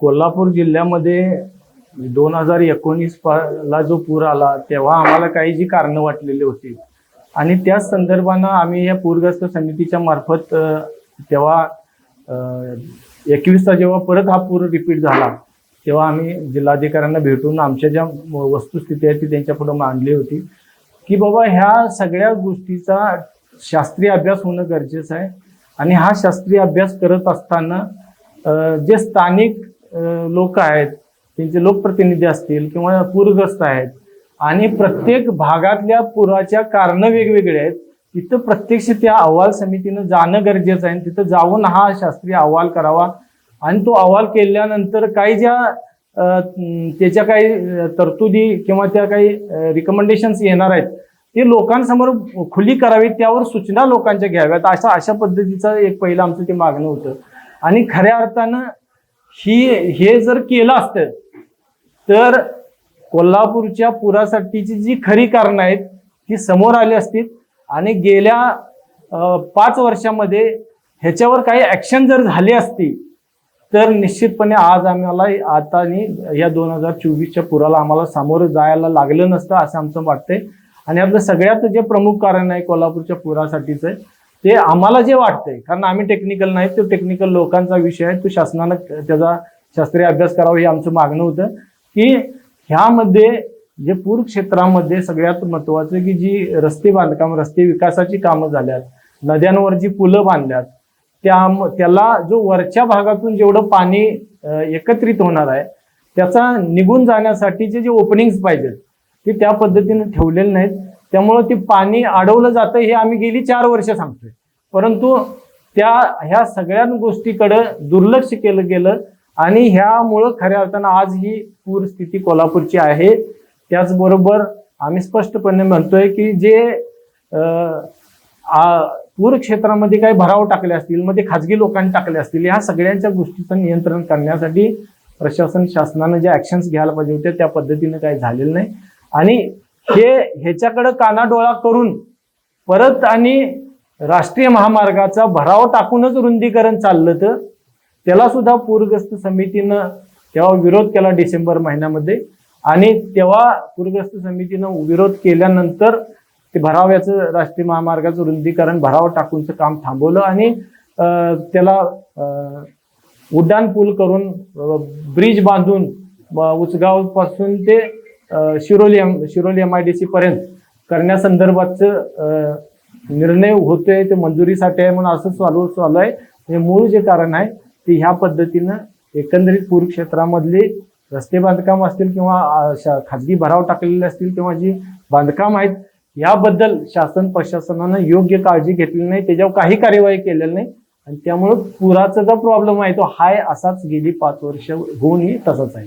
कोल्हापूर जिल्ह्यामध्ये दोन हजार एकोणीस ला जो पूर आला तेव्हा आम्हाला काही जी कारणं वाटलेली होती. आणि त्याच संदर्भानं आम्ही या पूरग्रस्त समितीच्या मार्फत तेव्हा एकवीसचा जेव्हा परत हा पूर रिपीट झाला तेव्हा आम्ही जिल्हाधिकाऱ्यांना भेटून आमच्या ज्या वस्तुस्थिती आहे ती त्यांच्यापुढे मांडली होती. की बाबा ह्या सगळ्या गोष्टीचा शास्त्रीय अभ्यास होणं गरजेचं आहे. आणि हा शास्त्रीय अभ्यास करत असताना जे स्थानिक लोक आहेत त्यांचे लोकप्रतिनिधी असतील किंवा पूरग्रस्त आहेत आणि प्रत्येक भागातल्या पुराच्या कारणं वेगवेगळे आहेत तिथं प्रत्यक्ष त्या अहवाल समितीनं जाणं गरजेचं आहे तिथं जाऊन हा शास्त्रीय अहवाल करावा. आणि तो अहवाल केल्यानंतर काही ज्या त्याच्या काही तरतुदी किंवा त्या काही रिकमेंडेशन्स येणार आहेत ते लोकांसमोर खुली करावी त्यावर सूचना लोकांच्या घ्याव्यात अशा अशा पद्धतीचं एक पहिलं आमचं ते मागणं होतं. आणि खऱ्या अर्थानं ही हे जर केलं असतं तर कोल्हापूरच्या पुरासाठीची जी खरी कारणं आहेत ती समोर आली असतील. आणि गेल्या पाच वर्षामध्ये ह्याच्यावर काही ॲक्शन जर झाली असती तर निश्चितपणे आज आम्हाला आता या दोन हजार चोवीसच्या पुराला आम्हाला सामोरं जायला लागलं नसतं असं आमचं वाटतंय. आणि आपलं सगळ्यात जे प्रमुख कारण आहे कोल्हापूरच्या पुरासाठीचं ते आम्हाला जे वाटतंय कारण आम्ही टेक्निकल नाही तो टेक्निकल लोकांचा विषय आहे तो शासनानं त्याचा शास्त्रीय अभ्यास करावा हे आमचं मागणं होतं. की ह्यामध्ये जे पूर क्षेत्रामध्ये सगळ्यात महत्वाचं की जी रस्ते बांधकाम रस्ते विकासाची कामं झाल्यात नद्यांवर जी पुलं बांधल्यात त्या त्याला जो वरच्या भागातून जेवढं पाणी एकत्रित होणार आहे त्याचा निघून जाण्यासाठीचे जे ओपनिंग्स पाहिजेत ते त्या पद्धतीने ठेवलेले नाहीत. त्यामुळं ते पाणी अडवलं जातं हे आम्ही गेली चार वर्ष सांगतोय. परंतु त्या ह्या सगळ्या गोष्टीकडं दुर्लक्ष केलं गेलं आणि ह्यामुळं खऱ्या अर्थानं आज ही पूर स्थिती कोल्हापूरची आहे. त्याचबरोबर आम्ही स्पष्टपणे म्हणतोय की जे आ- पूर क्षेत्रामध्ये काही भराव टाकले असतील मग ते खाजगी लोकांनी टाकले असतील ह्या सगळ्यांच्या गोष्टीचं नियंत्रण करण्यासाठी प्रशासन शासनानं ज्या ऍक्शन्स घ्यायला पाहिजे होत्या त्या पद्धतीनं काही झालेलं नाही. आणि हे ह्याच्याकडं कानाडोळा करून परत आणि राष्ट्रीय महामार्गाचा भराव टाकूनच रुंदीकरण चाललं तर त्याला सुद्धा पूरग्रस्त समितीनं तेव्हा विरोध केला डिसेंबर महिन्यामध्ये. आणि तेव्हा पूरग्रस्त समितीनं विरोध केल्यानंतर ते भराव्याचं राष्ट्रीय महामार्गाचं रुंदीकरण भराव टाकूनचं काम थांबवलं आणि त्याला उड्डाण पूल करून ब्रिज बांधून उचगावपासून ते Shiroli M Shiroli M I D C पर्यंत करण्यासंदर्भातचं निर्णय होतोय ते मंजुरीसाठी आहे म्हणून असं चालू चालू आहे. हे मूळ जे कारण आहे ते ह्या पद्धतीनं एकंदरीत पूर क्षेत्रामधली रस्ते बांधकाम असतील किंवा शा- खाजगी भराव टाकलेले असतील किंवा जी बांधकाम आहेत याबद्दल शासन प्रशासनानं योग्य काळजी घेतली नाही त्याच्यावर काही कार्यवाही केलेली नाही. आणि त्यामुळं पुराचा जो प्रॉब्लेम आहे तो हाय असाच गेली पाच वर्ष होऊनही तसाच आहे.